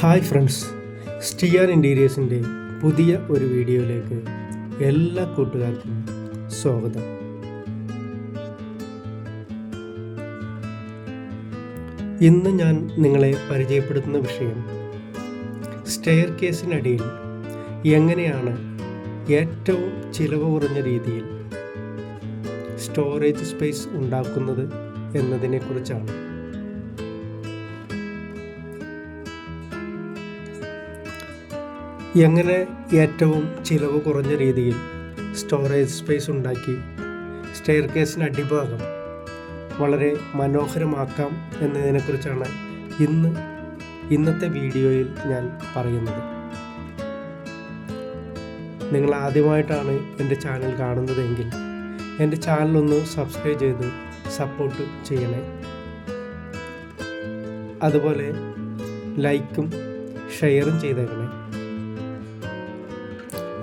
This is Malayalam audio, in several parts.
ഹായ് ഫ്രണ്ട്സ് സ്റ്റിയാൻ ഇന്റീരിയേഴ്സിന്റെ പുതിയ ഒരു വീഡിയോയിലേക്ക് എല്ലാ കൂട്ടുകാർക്കും സ്വാഗതം. ഇന്ന് ഞാൻ നിങ്ങളെ പരിചയപ്പെടുത്തുന്ന വിഷയം സ്റ്റെയർ കേസിനടിയിൽ എങ്ങനെയാണ് ഏറ്റവും ചിലവ് കുറഞ്ഞ രീതിയിൽ സ്റ്റോറേജ് സ്പേസ് ഉണ്ടാക്കുന്നത് എന്നതിനെക്കുറിച്ചാണ്. എങ്ങനെ ഏറ്റവും ചിലവ് കുറഞ്ഞ രീതിയിൽ സ്റ്റോറേജ് സ്പേസ് ഉണ്ടാക്കി സ്റ്റെയർ കേസിന് അടിഭാഗം വളരെ മനോഹരമാക്കാം എന്നതിനെക്കുറിച്ചാണ് ഇന്ന് ഇന്നത്തെ വീഡിയോയിൽ ഞാൻ പറയുന്നത്. നിങ്ങൾ ആദ്യമായിട്ടാണ് എന്റെ ചാനൽ കാണുന്നതെങ്കിൽ എന്റെ ചാനലൊന്ന് സബ്സ്ക്രൈബ് ചെയ്ത് സപ്പോർട്ട് ചെയ്യണേ. അതുപോലെ ലൈക്കും ഷെയറും ചെയ്തേക്കണേ.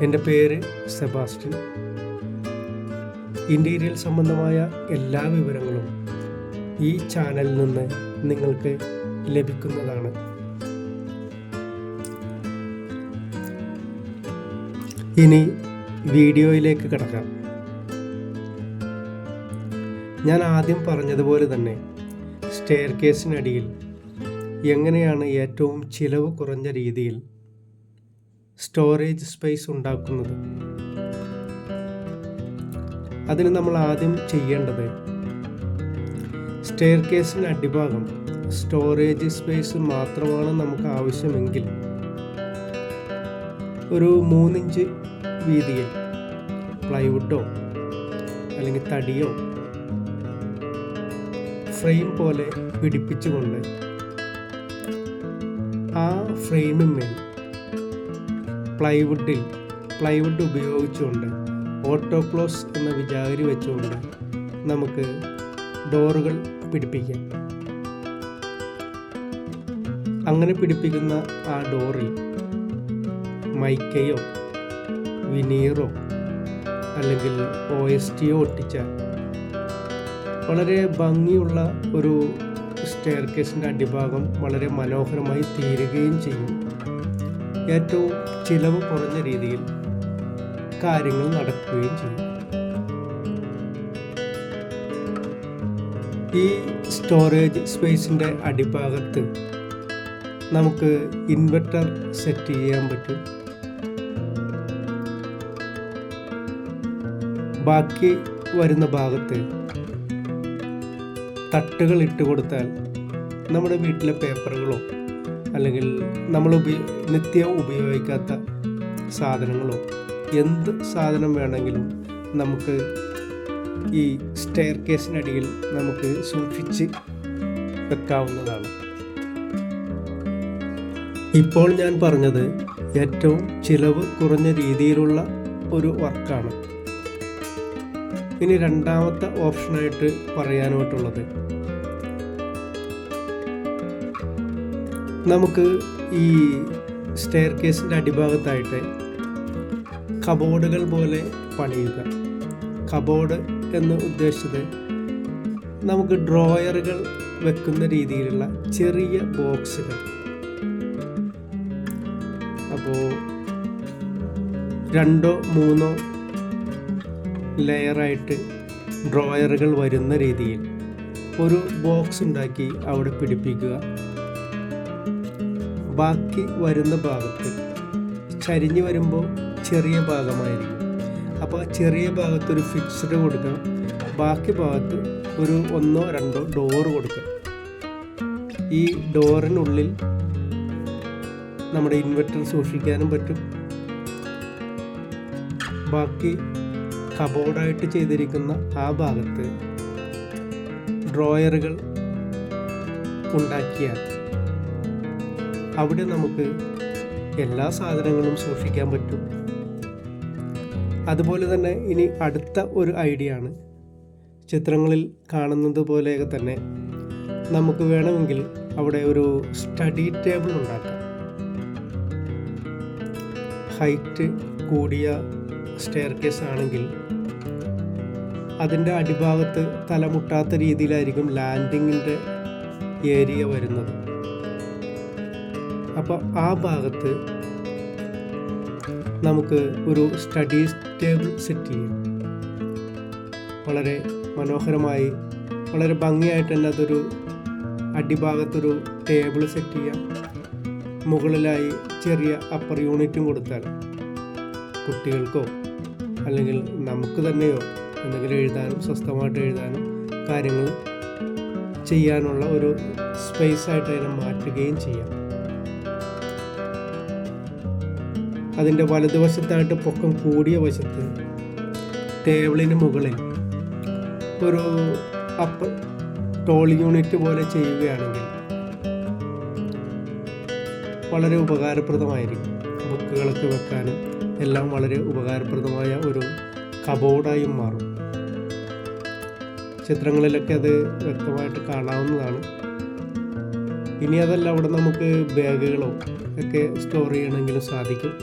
എന്റെ പേര് സെബാസ്റ്റ്യൻ. ഇന്റീരിയൽ സംബന്ധമായ എല്ലാ വിവരങ്ങളും ഈ ചാനലിൽ നിന്ന് നിങ്ങൾക്ക് ലഭിക്കുന്നതാണ്. ഇനി വീഡിയോയിലേക്ക് കിടക്കാം. ഞാൻ ആദ്യം പറഞ്ഞതുപോലെ തന്നെ സ്റ്റെയർ കേസിനടിയിൽ എങ്ങനെയാണ് ഏറ്റവും ചിലവ് കുറഞ്ഞ രീതിയിൽ സ്റ്റോറേജ് സ്പേസ് ഉണ്ടാക്കുന്നത്. അതിന് നമ്മൾ ആദ്യം ചെയ്യേണ്ടത് സ്റ്റെയർ കേസിന് അടിഭാഗം സ്റ്റോറേജ് സ്പേസ് മാത്രമാണ് നമുക്ക് ആവശ്യമെങ്കിൽ ഒരു മൂന്നിഞ്ച് വീതിയിൽ പ്ലൈവുഡോ അല്ലെങ്കിൽ തടിയോ ഫ്രെയിം പോലെ പിടിപ്പിച്ചുകൊണ്ട് ആ ഫ്രെയിമിന്മേൽ പ്ലൈവുഡിൽ പ്ലൈവുഡ് ഉപയോഗിച്ചുകൊണ്ട് ഓട്ടോക്ലോസ് എന്ന വിചാരി വെച്ചുകൊണ്ട് നമുക്ക് ഡോറുകൾ പിടിപ്പിക്കാം. അങ്ങനെ പിടിപ്പിക്കുന്ന ആ ഡോറിൽ മൈക്കയോ വിനീറോ അല്ലെങ്കിൽ ഒ എസ് ടിയോ ഒട്ടിച്ചാൽ വളരെ ഭംഗിയുള്ള ഒരു സ്റ്റെയർ കേസിന്റെ അടിഭാഗം വളരെ മനോഹരമായി തീരുകയും ചെയ്യും. ഏറ്റവും ചിലവ് കുറഞ്ഞ രീതിയിൽ കാര്യങ്ങൾ നടക്കുകയും ചെയ്യും. ഈ സ്റ്റോറേജ് സ്പേസിന്റെ അടിഭാഗത്ത് നമുക്ക് ഇൻവെർട്ടർ സെറ്റ് ചെയ്യാൻ പറ്റും. ബാക്കി വരുന്ന ഭാഗത്ത് തട്ടുകൾ ഇട്ട് കൊടുത്താൽ നമ്മുടെ വീട്ടിലെ പേപ്പറുകളോ അല്ലെങ്കിൽ നമ്മൾ ഉപയോ നിത്യം ഉപയോഗിക്കാത്ത സാധനങ്ങളോ എന്ത് സാധനം വേണമെങ്കിലും നമുക്ക് ഈ സ്റ്റെയർ കേസിനടിയിൽ നമുക്ക് സൂക്ഷിച്ച് വെക്കാവുന്നതാണ്. ഇപ്പോൾ ഞാൻ പറഞ്ഞത് ഏറ്റവും ചിലവ് കുറഞ്ഞ രീതിയിലുള്ള ഒരു വർക്കാണ്. ഇനി രണ്ടാമത്തെ ഓപ്ഷനായിട്ട് പറയാനായിട്ടുള്ളത് നമുക്ക് ഈ സ്റ്റെയർ കേസിന്റെ അടിഭാഗത്തായിട്ട് കബോർഡുകൾ പോലെ പണിയുക. കബോർഡ് എന്ന് ഉദ്ദേശിച്ചത് നമുക്ക് ഡ്രോയറുകൾ വെക്കുന്ന രീതിയിലുള്ള ചെറിയ ബോക്സുകൾ. അപ്പോൾ രണ്ടോ മൂന്നോ ലെയറായിട്ട് ഡ്രോയറുകൾ വരുന്ന രീതിയിൽ ഒരു ബോക്സ് ഉണ്ടാക്കി അവിടെ പിടിപ്പിക്കുക. ബാക്കി വരുന്ന ഭാഗത്ത് ചരിഞ്ഞ് വരുമ്പോൾ ചെറിയ ഭാഗമായിരിക്കും. അപ്പോൾ ചെറിയ ഭാഗത്ത് ഒരു ഫിക്സ്ഡ് കൊടുക്കണം. ബാക്കി ഭാഗത്ത് ഒരു ഒന്നോ രണ്ടോ ഡോർ കൊടുക്കണം. ഈ ഡോറിനുള്ളിൽ നമ്മുടെ ഇൻവെർട്ടർ സൂക്ഷിക്കാനും പറ്റും. ബാക്കി കബോർഡായിട്ട് ചെയ്തിരിക്കുന്ന ആ ഭാഗത്ത് ഡ്രോയറുകൾ ഉണ്ടാക്കിയാൽ അവിടെ നമുക്ക് എല്ലാ സാധനങ്ങളും സൂക്ഷിക്കാൻ പറ്റും. അതുപോലെ തന്നെ ഇനി അടുത്ത ഒരു ഐഡിയ ആണ്. ചിത്രങ്ങളിൽ കാണുന്നത് പോലെയൊക്കെ തന്നെ നമുക്ക് വേണമെങ്കിൽ അവിടെ ഒരു സ്റ്റഡി ടേബിൾ ഉണ്ടാക്കാം. ഹൈറ്റ് കൂടിയ സ്റ്റെയർ കേസ് ആണെങ്കിൽ അതിന്റെ അടിഭാഗത്ത് തലമുട്ടാത്ത രീതിയിലായിരിക്കും ലാൻഡിങ്ങിന്റെ ഏരിയ വരുന്നത്. അപ്പോൾ ആ ഭാഗത്ത് നമുക്ക് ഒരു സ്റ്റഡി ടേബിൾ സെറ്റ് ചെയ്യാം. വളരെ മനോഹരമായി വളരെ ഭംഗിയായിട്ട് തന്നെ അതൊരു അടിഭാഗത്തൊരു ടേബിൾ സെറ്റ് ചെയ്യാം. മുകളിലായി ചെറിയ അപ്പർ യൂണിറ്റും കൊടുത്താൽ കുട്ടികൾക്കോ അല്ലെങ്കിൽ നമുക്ക് തന്നെയോ എന്തെങ്കിലും എഴുതാനും സ്വസ്ഥമായിട്ട് എഴുതാനും കാര്യങ്ങൾ ചെയ്യാനുള്ള ഒരു സ്പേസ് ആയിട്ട് അതിനെ മാറ്റുകയും ചെയ്യാം. അതിന്റെ വലതുവശത്തായിട്ട് പൊക്കം കൂടിയ വശത്ത് ടേബിളിന് മുകളിൽ ഒരു അപ്പ് ടോൾ യൂണിറ്റ് പോലെ ചെയ്യുകയാണെങ്കിൽ വളരെ ഉപകാരപ്രദമായിരിക്കും. ബുക്കുകളൊക്കെ വെക്കാനും എല്ലാം വളരെ ഉപകാരപ്രദമായ ഒരു കബോർഡായും മാറും. ചിത്രങ്ങളിലൊക്കെ അത് വ്യക്തമായിട്ട് കാണാവുന്നതാണ്. ഇനി അതല്ല അവിടെ നമുക്ക് ബാഗുകളോ ഒക്കെ സ്റ്റോർ ചെയ്യണമെങ്കിലും സാധിക്കും.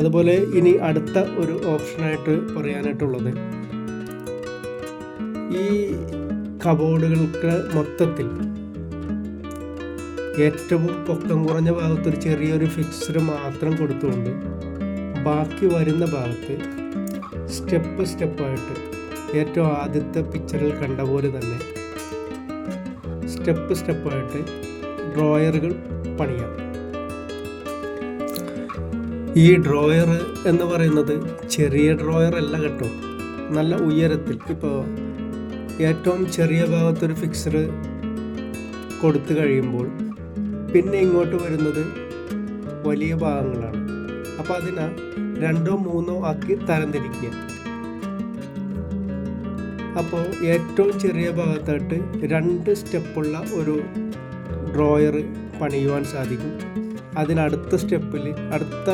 അതുപോലെ ഇനി അടുത്ത ഒരു ഓപ്ഷനായിട്ട് പറയാനായിട്ടുള്ളത് ഈ കബോർഡുകൾക്ക് മൊത്തത്തിൽ ഏറ്റവും പൊക്കം കുറഞ്ഞ ഭാഗത്ത് ഒരു ചെറിയൊരു ഫിക്സഡ് മാത്രം കൊടുത്തുകൊണ്ട് ബാക്കി വരുന്ന ഭാഗത്ത് സ്റ്റെപ്പ് സ്റ്റെപ്പായിട്ട് ഏറ്റവും ആദ്യത്തെ പിക്ചറിൽ കണ്ട പോലെ തന്നെ സ്റ്റെപ്പ് സ്റ്റെപ്പായിട്ട് ഡ്രോയറുകൾ പണിയാം. ഈ ഡ്രോയർ എന്ന് പറയുന്നത് ചെറിയ ഡ്രോയർ അല്ല കേട്ടോ. നല്ല ഉയരത്തിൽ. ഇപ്പോൾ ഏറ്റവും ചെറിയ ഭാഗത്തൊരു ഫിക്സർ കൊടുത്തു കഴിയുമ്പോൾ പിന്നെ ഇങ്ങോട്ട് വരുന്നത് വലിയ ഭാഗങ്ങളാണ്. അപ്പോൾ അതിനെ രണ്ടോ മൂന്നോ ആക്കി തരംതിരിക്കുക. അപ്പോൾ ഏറ്റവും ചെറിയ ഭാഗത്തായിട്ട് രണ്ട് സ്റ്റെപ്പുള്ള ഒരു ഡ്രോയർ പണിയുവാൻ സാധിക്കും. അതിനടുത്ത സ്റ്റെപ്പിൽ അടുത്ത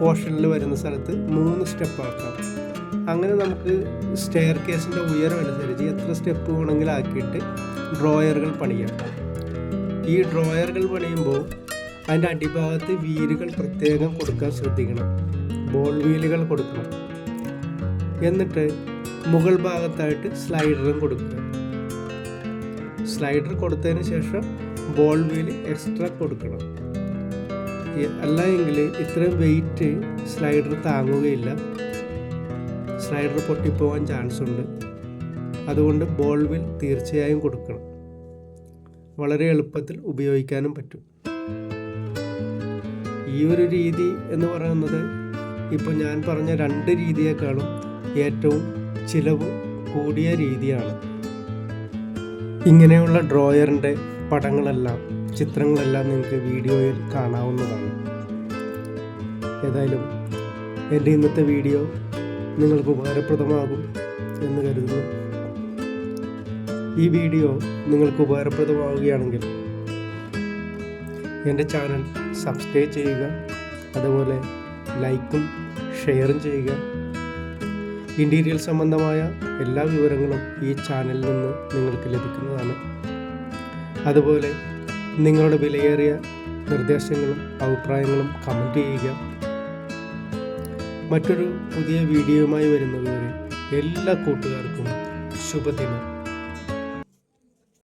പോർഷനിൽ വരുന്ന സ്ഥലത്ത് മൂന്ന് സ്റ്റെപ്പ് ആക്കാം. അങ്ങനെ നമുക്ക് സ്റ്റെയർ കേസിന്റെ ഉയരം അനുസരിച്ച് എത്ര സ്റ്റെപ്പ് വേണമെങ്കിലും ആക്കിയിട്ട് ഡ്രോയറുകൾ പണിയാം. ഈ ഡ്രോയറുകൾ പണിയുമ്പോൾ അതിന്റെ അടിഭാഗത്ത് വീലുകൾ പ്രത്യേകം കൊടുക്കാൻ ശ്രദ്ധിക്കണം. ബോൾ വീലുകൾ കൊടുക്കണം. എന്നിട്ട് മുകൾ ഭാഗത്തായിട്ട് സ്ലൈഡറും കൊടുക്കുക. സ്ലൈഡർ കൊടുത്തതിന് ശേഷം ബോൾ വീൽ എക്സ്ട്രാ കൊടുക്കണം. അല്ല എങ്കിൽ ഇത്രയും വെയിറ്റ് സ്ലൈഡർ താങ്ങുകയില്ല. സ്ലൈഡർ പൊട്ടിപ്പോവാൻ ചാൻസ് ഉണ്ട്. അതുകൊണ്ട് ബോൾ തീർച്ചയായും കൊടുക്കണം. വളരെ എളുപ്പത്തിൽ ഉപയോഗിക്കാനും പറ്റും. ഈ ഒരു രീതി എന്ന് പറയുന്നത് ഇപ്പോൾ ഞാൻ പറഞ്ഞ രണ്ട് രീതിയേക്കാളും ഏറ്റവും ചിലവ് കൂടിയ രീതിയാണ്. ഇങ്ങനെയുള്ള ഡ്രോയറിന്റെ പടങ്ങളെല്ലാം ചിത്രങ്ങളെല്ലാം നിങ്ങൾക്ക് വീഡിയോയിൽ കാണാവുന്നതാണ്. ഏതായാലും എന്റെ ഇന്നത്തെ വീഡിയോ നിങ്ങൾക്ക് ഉപകാരപ്രദമാകും എന്ന് കരുതുന്നു. ഈ വീഡിയോ നിങ്ങൾക്ക് ഉപകാരപ്രദമാവുകയാണെങ്കിൽ എന്റെ ചാനൽ സബ്സ്ക്രൈബ് ചെയ്യുക അതുപോലെ ലൈക്കും ഷെയറും ചെയ്യുക. ഇന്റീരിയൽ സംബന്ധമായ എല്ലാ വിവരങ്ങളും ഈ ചാനലിൽ നിന്ന് നിങ്ങൾക്ക് ലഭിക്കുന്നതാണ്. അതുപോലെ നിങ്ങളുടെ വിലയേറിയ നിർദ്ദേശങ്ങളും അഭിപ്രായങ്ങളും കമന്റ് ചെയ്യുക. മറ്റൊരു പുതിയ വീഡിയോയുമായി വരുന്നതുവരെ എല്ലാ കൂട്ടുകാർക്കും ശുഭദിനം.